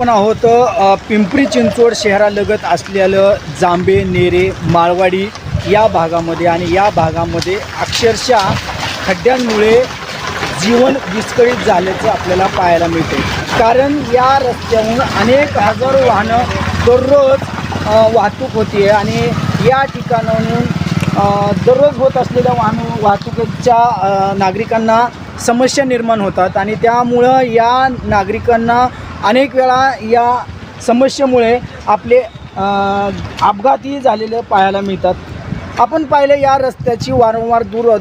आपण आहोत पिंपरी चिंचवड शहरालगत असलेलं जांबे नेरे माळवाडी या भागामध्ये आणि या भागामध्ये अक्षरशः खड्ड्यांमुळे जीवन विस्कळीत झाल्याचं आपल्याला पाहायला मिळते कारण या रस्त्यावरून अनेक हजारो वाहनं दररोज वाहतूक होती आणि या ठिकाणाहून दररोज होत असलेल्या वाहन वाहतुकीच्या नागरिकांना समस्या निर्माण होतात आणि त्यामुळं या नागरिकांना अनेक वेळा या समस्येमुळे आपले अपघातही झालेले पाहायला मिळतात. आपण पाहिले या रस्त्याची वारंवार दूर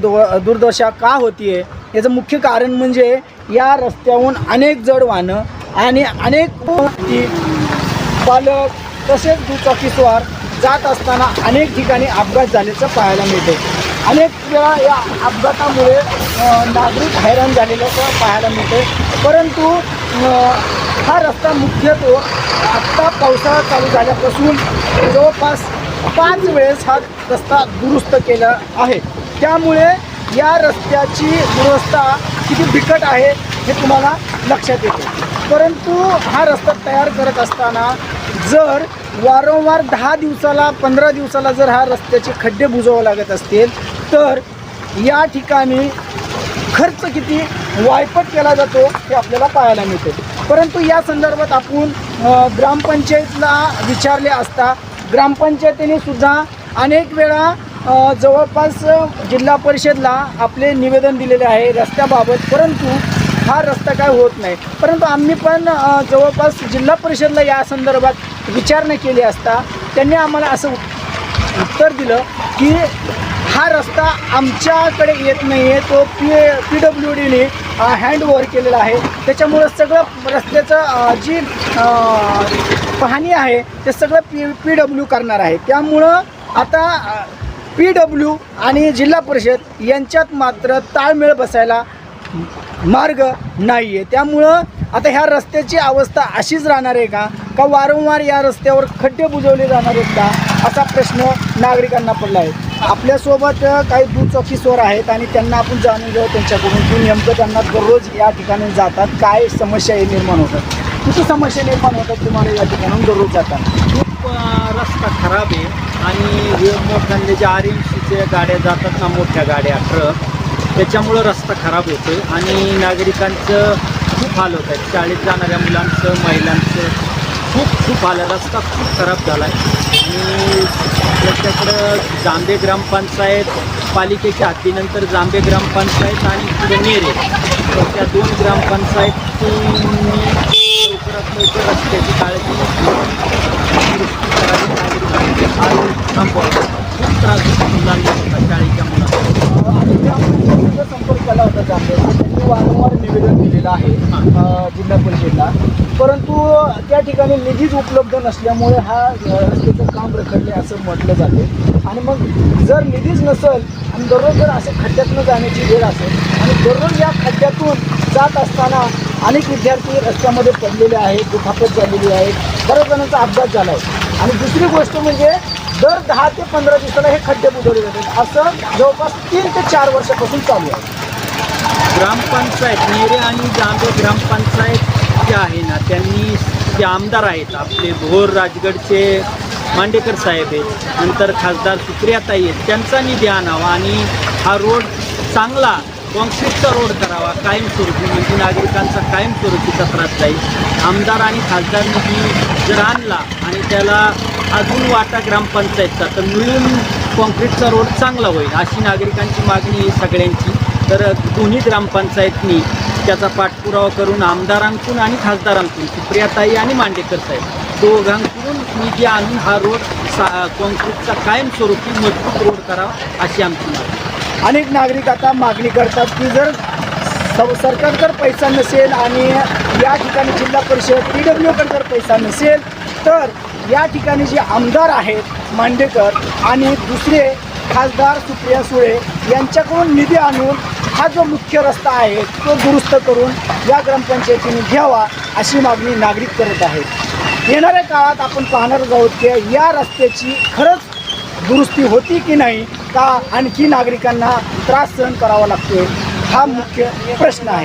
दुर्दशा का होतीये? याचं मुख्य कारण म्हणजे या रस्त्याहून अनेक जड वाहनं आणि अनेक पालक तसेच दुचाकीस्वार जात असताना अनेक ठिकाणी अपघात झाल्याचं पाहायला मिळते. अनेक वेळा या अपघातामुळे नागरिक हैराण झालेल्याचं पाहायला मिळते. परंतु हा रस्ता मुख्यत्वे आत्ता पावसाळा चालू झाल्यापासून जवळपास पाच वेळेस हा रस्ता दुरुस्त केला आहे. त्यामुळे या रस्त्याची दुरवस्था किती बिकट आहे हे तुम्हाला लक्षात येते. परंतु हा रस्ता तयार करत असताना जर वारंवार दहा दिवसाला पंधरा दिवसाला जर हा रस्त्याचे खड्डे बुजवावे लागत असतील तर या ठिकाणी खर्च किती वायपट केला जातो हे आपल्याला पाहायला मिळते. परंतु या संदर्भात आपण ग्रामपंचायतला विचारले असता ग्रामपंचायतीने सुद्धा अनेक वेळा जवळपास जिल्हा परिषदला आपले निवेदन दिलेले आहे रस्त्याबाबत परंतु हा रस्ता काय होत नाही. परंतु आम्ही पण जवळपास जिल्हा परिषदला या संदर्भात विचारणा केली असता त्यांनी आम्हाला असं उत्तर दिलं की हा रस्ता आमच्याकडे येत नाही आहे तो पी पी डब्ल्यू डीने हँडओव्हर केलेला आहे. त्याच्यामुळं सगळं रस्त्याचं जी पाहणी आहे ते सगळं पी पी डब्ल्यू करणार आहे. त्यामुळं आता पी डब्ल्यू आणि जिल्हा परिषद यांच्यात मात्र ताळमेळ बसायला मार्ग नाही आहे त्यामुळं आता ह्या रस्त्याची अवस्था अशीच राहणार आहे का? का वारंवार या रस्त्यावर खड्डे बुजवले जाणार आहेत का? असा प्रश्न नागरिकांना पडला आहे. आपल्यासोबत काही दुचाकीस्वर आहेत आणि त्यांना आपण जाणून घेऊ त्यांच्याकडून की नेमकं त्यांना दररोज या ठिकाणी जातात. काय समस्या हे निर्माण होतात? किती समस्या निर्माण होतात तुम्हाला या ठिकाणून दररोज जातात खूप रस्ता खराब आहे आणि हे जे आर एम सीच्या गाड्या जातात ना मोठ्या गाड्या ट्रक त्याच्यामुळं रस्ता खराब होतो आणि नागरिकांचं खूप हाल होत आहेत. शाळेत जाणाऱ्या मुलांचं महिलांचं खूप खूप हाल रस्ता खूप खराब झाला आहे आणि त्याच्याकडं जांबे ग्रामपंचायत पालिकेच्या हद्दीनंतर जांबे ग्रामपंचायत आणि पुढे नेरे. तर त्या दोन ग्रामपंचायतींनी लवकरात लवकर रस्त्याची काळजी करावी नागरिकांचे हाल थांबवावे खूप त्रास मुलांना होता शाळेच्या मुलांना. आणि ग्रामपंचायतीचा संपर्क केला होता जांभे त्यांनी वारंवार निवेदन दिलेलं आहे जिल्हा परिषदला. परंतु त्या ठिकाणी निधीच उपलब्ध नसल्यामुळे हा रस्त्याचं काम रखडले असं म्हटलं जाते. आणि मग जर निधीच नसेल आणि दररोज जर असे खड्ड्यातनं जाण्याची वेळ असेल आणि दररोज या खड्ड्यातून जात असताना अनेक विद्यार्थी रस्त्यामध्ये पडलेले आहेत दुखापत झालेली आहे बऱ्याच जणांचा अपघात झाला आहे आणि दुसरी गोष्ट म्हणजे दर दहा ते पंधरा दिवसाला हे खड्डे बुजवले जातात. असं जवळपास तीन ते चार वर्षापासून चालू आहे. ग्रामपंचायत नेरे आणि जांबे ग्रामपंचायत जे आहे ना त्यांनी जे आमदार आहेत आपले भोर राजगडचे मांडेकर साहेब आहेत नंतर खासदार सुप्रियाताई आहेत त्यांचा निधी आणावा आणि हा रोड चांगला कॉन्क्रीटचा रोड करावा कायमस्वरूपी म्हणजे नागरिकांचा कायमस्वरूपीचा त्रास जाईल. आमदार आणि खासदारनी जर आणला आणि त्याला अजून वाटा ग्रामपंचायतचा तर मिळून कॉन्क्रीटचा रोड चांगला होईल अशी नागरिकांची मागणी आहे सगळ्यांची. तर दोन्ही ग्रामपंचायतनी त्याचा पाठपुरावा करून आमदारांकडून आणि खासदारांकडून सुप्रियाताई आणि मांडेकर साहेब दोघांकडून निधी आणून हा रोड सा कॉन्क्रीटचा कायमस्वरूपी मजबूत रोड करावा अशी आमची मागणी अनेक नागरिक आता मागणी करतात की जर स- जर पैसा नसेल आणि या ठिकाणी जिल्हा परिषद पी डब्ल्यूकडे जर पैसा नसेल तर या ठिकाणी जे आमदार आहेत मांडेकर आणि दुसरे खासदार सुप्रिया सुळे यांच्याकडून निधी आणून हा जो मुख्य रस्ता आहे तो दुरुस्त करून या ग्रामपंचायतीने घ्यावा अशी मागणी नागरिक करत आहेत. येणाऱ्या काळात आपण पाहणार आहोत की या रस्त्याची खरंच दुरुस्ती होती की नाही का आणखी नागरिकांना त्रास सहन करावा लागतोय? हा मुख्य प्रश्न आहे.